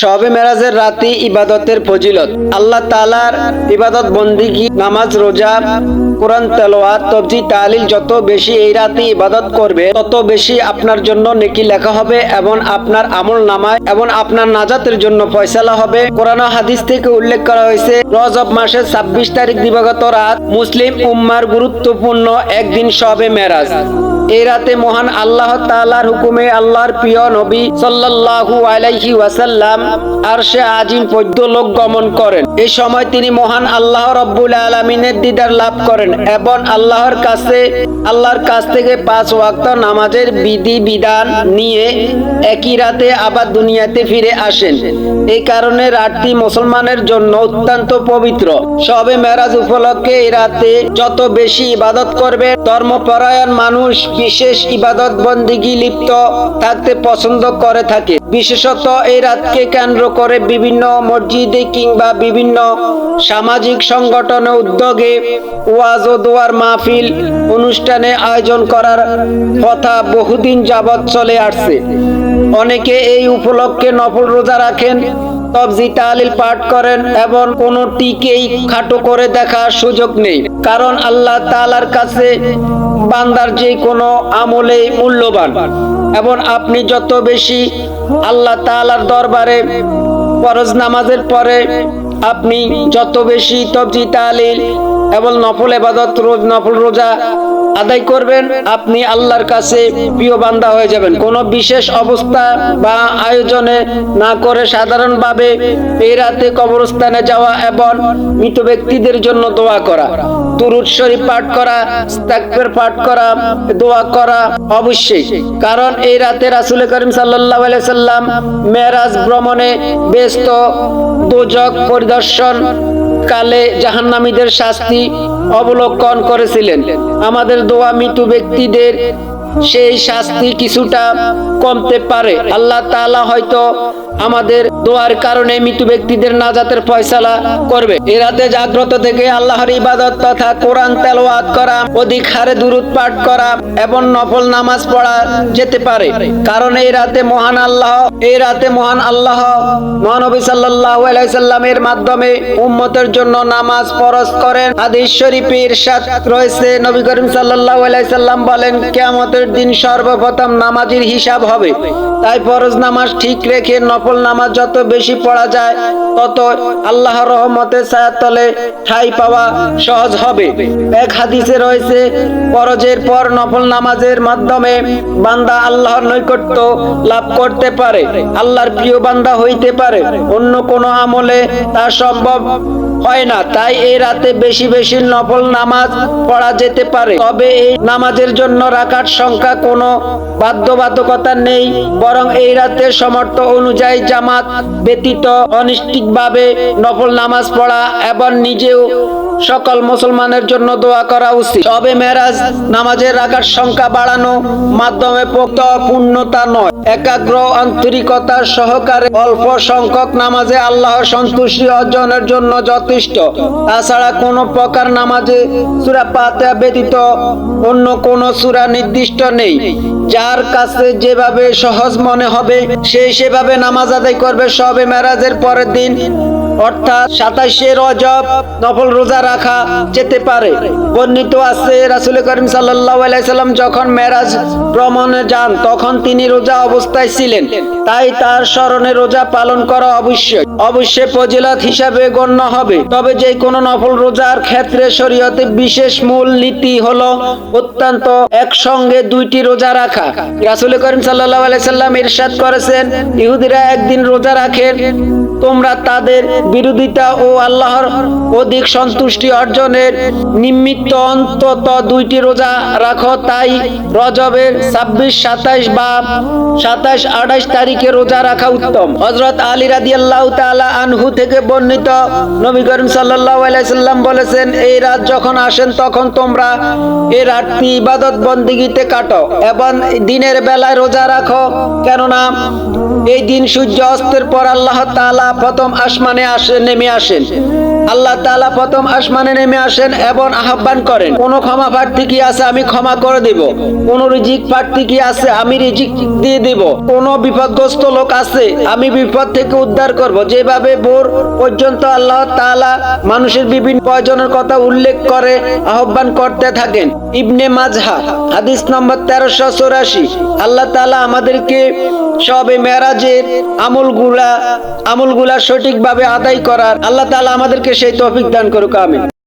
শবে মেরাজের রাতে ইবাদতের ফজিলত। আল্লাহ তালার ইবাদত বন্দিগি, নামাজ, রোজা, কোরআন তেলোয়াত তবজি তালিল যত বেশি এই রাতে ইবাদত করবে, তত বেশি আপনার জন্য নেকি লেখা হবে এবং আপনার আমল নামায় এবং আপনার নাজাতের জন্য ফয়সালা হবে। কোরআন হাদিস থেকে উল্লেখ করা হয়েছে, রজব মাসের ছাব্বিশ তারিখ দিবাগত রাত মুসলিম উম্মার গুরুত্বপূর্ণ একদিন শবে মেরাজ। এই রাতে মহান আল্লাহ তাআলার হুকুমে আল্লাহর প্রিয় নবী সাল্লাল্লাহু আলাইহি ওয়াসাল্লাম আরশে আজিম পদ্য লোক গমন করেন। এই সময় তিনি মহান আল্লাহ রব্বুল আলামিনের দিদার লাভ করেন এবং আল্লাহর কাছে, আল্লাহর কাছ থেকে পাঁচ ওয়াক্ত নামাজের বিধি বিধান নিয়ে একই রাতে আবার দুনিয়াতে ফিরে আসেন। এই কারণে রাতটি মুসলমানের জন্য অত্যন্ত পবিত্র। সবে মেরাজ উপলক্ষে এই রাতে যত বেশি ইবাদত করবে, ধর্মপরায়ণ মানুষ বিশেষ ইবাদত বন্দিগি লিপ্ত থাকতে পছন্দ করে থাকে। বিশেষত এই রাতকে কেন্দ্র করে বিভিন্ন মসজিদে কিংবা বিভিন্ন সামাজিক সংগঠনের উদ্যোগে ওয়াজ ও দোয়ার মাহফিল অনুষ্ঠানে আয়োজন করার কথা বহুদিন যাবৎ চলে আসছে। অনেকে এই উপলক্ষে নফল রোজা রাখেন তালিল পাঠ করেন এবং কোনটিকেই খাটো করে দেখার সুযোগ নেই। কারণ আল্লাহ তাআলার কাছে বান্দার যে কোনো আমলেই মূল্যবান। এবং আপনি যত বেশি আল্লাহ তালার দরবারে ফরজ নামাজের পরে আপনি যত বেশি তবজি তালিল এবং নফল এবাদত রোজ নফল রোজা আদায় করবেন, আপনি আল্লাহর কাছে প্রিয় বান্দা হয়ে যাবেন। কোনো বিশেষ অবস্থা বা আয়োজনে না করে সাধারণভাবে এই রাতে কবরস্থানে যাওয়া এবং মৃত ব্যক্তিদের জন্য দোয়া করা তুরুদ শরীফ পাঠ করা, ইস্তাগফার পাঠ করা, দোয়া করা অবশ্যই। কারণ এই রাতে রাসূল করিম আলাইহি সাল্লাম মেরাজ ভ্রমণে ব্যস্ত, দোজক পরিদর্শন কালে জাহান্নামীদের শাস্তি অবলোকন করেছিলেন। আমাদের দোয়া মৃত্যু ব্যক্তিদের সেই শাস্তি কিছুটা কমতে পারে। আল্লাহ তাআলা হয়তো আমাদের দোয়ার কারণে মৃত ব্যক্তিদের নাজাতের ফয়সালা করবে। এ রাতে জাগ্রত থেকে আল্লাহর ইবাদত তথা কোরআন তেলাওয়াত করা অধিক হারে দুরুদ পাঠ করা এবং নফল নামাজ পড়া যেতে পারে। কারণ এই রাতে মহান আল্লাহ, এই রাতে মহান আল্লাহ মহানবী সাল্লাল্লাহু আলাইহি মাধ্যমে উম্মতের জন্য নামাজ ফরজ করেন। হাদিস শরীফে ইরশাদ রয়েছে। নবী করিম সাল্লাল্লাহু আলাইহি সাল্লাম বলেন, কিয়ামতের দিন সর্বপ্রথম নামাজের হিসাব হবে। তাই ফরজ নামাজ ঠিক রেখে নফল নামাজ যত বেশি পড়া যায়, তত আল্লাহর রহমতের ছায়ার তলে ঠাই পাওয়া সহজ হবে। এক হাদিসে রয়েছে, ফরজের পর নফল নামাজের মাধ্যমে বান্দা আল্লাহর নৈকট্য লাভ করতে পারে, আল্লাহর প্রিয় বান্দা হইতে পারে। অন্য কোনো আমলে তা সম্ভব হয় না, তাই এই রাতে বেশি বেশি নফল নামাজ পড়া যেতে পারে। তবে এই নামাজের জন্য রাকার সংখ্যা কোনো বাধ্যবাধকতা নেই, বরং এই রাতে সমর্থ অনুযায়ী জামাত ব্যতীত অনিশ্চিতভাবে নফল নামাজ পড়া এবং নিজেও সকল মুসলমানের জন্য দোয়া করা উচিত। তবে মেরাজ নামাজের রাখার সংখ্যা বাড়ানো মাধ্যমে পোক্ত পূর্ণতা নয়। একাগ্র আন্তরিকতার সহকারে অল্প সংখ্যক নামাজে আল্লাহ সন্তুষ্টি অর্জনের জন্য যথেষ্ট। তাছাড়া কোনো প্রকার নামাজে সুরা পাতা ব্যতীত অন্য কোনো সুরা নির্দিষ্ট নেই। যার কাছে যেভাবে সহজ মনে হবে, সে সেভাবে নামাজ আদায় করবে। সবে মেরাজের পরের দিন অর্থাৎ সাতাশে রজব নফল রোজা রাখা যেতে পারে। বর্ণিত আছে, রাসুল করিম সাল্লাম যখন মেরাজ ভ্রমণে যান, তখন তিনি রোজা অবস্থায় ছিলেন। তাই তার স্মরণে রোজা পালন করা অবশ্যই। অবশ্যই ফজিলত হিসাবে গণ্য হবে। তবে যে কোনো নফল রোজার ক্ষেত্রে শরীয়তে বিশেষ মূল নীতি হলো অত্যন্ত একসঙ্গে দুইটি রোজা রাখা। রাসুল করিম সাল্লাল্লাহু আলাইহি সাল্লাম ইরশাদ করেছেন, ইহুদিরা একদিন রোজা রাখেন, তোমরা তাদের বিরোধিতা ও আল্লাহর অধিক সন্তুষ্টি অর্জনের নিমিত্ত অন্তত দুইটি রোজা রাখো, তাই রজবের ছাব্বিশ, সাতাইশ বা সাতাইশ, আঠাইশ তারিখে রোজা রাখা উত্তম। হজরত আলী রাদি আল্লাহ তালা আনহু থেকে বর্ণিত নবী করিম সাল্লাহ আলাইসাল্লাম বলেছেন, এই রাত যখন আসেন, তখন তোমরা এ রাতটি ইবাদত বন্দিগিতে কাটো এবং দিনের বেলায় রোজা রাখো। কেননা এই দিন সূর্য অস্তের পর আল্লাহ তাআলা প্রথম আসমানে আসে, নেমে আসেন। আল্লাহ তাআলা প্রথম আসমানে নেমে আসেন এবং আহ্বান করেন, কোন ক্ষমা প্রার্থী কি আছে আমি ক্ষমা করে দিব? কোন রিজিক প্রার্থী কি আছে আমি রিজিক দিয়ে দিব? কোন বিপদগ্রস্ত লোক আছে আমি বিপদ থেকে উদ্ধার করব? যেভাবে ভোর পর্যন্ত আল্লাহ তাআলা মানুষের বিভিন্ন প্রয়োজনের কথা উল্লেখ করে আহ্বান করতে থাকেন। ইবনে মাজহা, হাদিস নম্বর তেরোশো চৌরাশি, আল্লাহ তাআলা আমাদেরকে সবে মেরাজের আমলগুলা আমলগুলা সঠিকভাবে আদায় করার। আল্লাহ তালা আমাদেরকে সেই তৌফিক দান করুক আমিন।